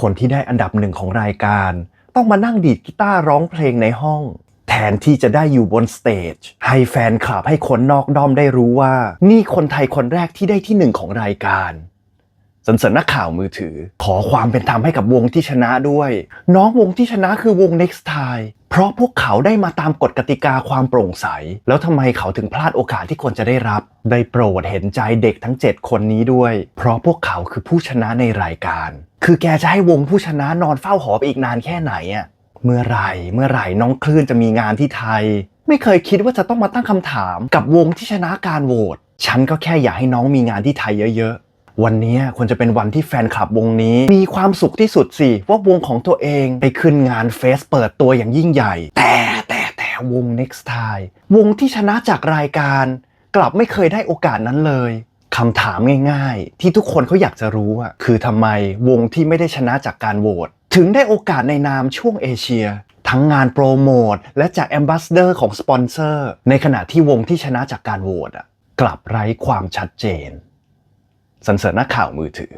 คนที่ได้อันดับหนึ่งของรายการ ต้องมานั่งดีดกีตาร์ร้องเพลงในห้อง แทนที่จะได้อยู่บนสเตจให้แฟนคลับให้คนนอกด้อมได้รู้ว่า นี่คนไทยคนแรกที่ได้ที่หนึ่งของรายการ สนเสริญนักข่าวมือถือ ขอความเป็นธรรมให้กับวงที่ชนะด้วย น้องวงที่ชนะคือวง Next Time เพราะพวกเขาได้มาตามกฎกติกาความโปร่งใส แล้วทำไมเขาถึงพลาดโอกาสที่ควรจะได้รับ ได้โปรดเห็นใจเด็กทั้ง 7 คนนี้ด้วย เพราะพวกเขาคือผู้ชนะในรายการ คือแกจะให้วงผู้ชนะนอนเฝ้าหอไปอีกนานแค่ไหนอะเมื่อไหร่เมื่อไหร่น้องคลื่นจะมีงานที่ไทย ไม่เคยคิดว่าจะต้องมาตั้งคำถามกับวงที่ชนะการโหวตฉันก็แค่อยากให้น้องมีงานที่ไทยเยอะ วันนี้ควรจะเป็นวันที่แฟนคลับวงนี้ มีความสุขที่สุดสิ ว่าวงของตัวเองไปขึ้นงานเฟสเปิดตัวอย่างยิ่งใหญ่ แต่แต่แต่วง Next Time วงที่ชนะจากรายการ กลับไม่เคยได้โอกาสนั้นเลยคำถามง่ายๆ ที่ทุกคนเขาอยากจะรู้อะคือทำไมวงที่ไม่ได้ชนะจากการโหวตถึงได้โอกาสในนามช่วงเอเชีย ทั้งงานโปรโมทและจากแอมบ s สเดอร์ของสปอนเซอร์ในขณะที่วงที่ชนะจากการโหวตอะกลับไร้ความชัดเจน สันเสริญนักข่าวมือถือ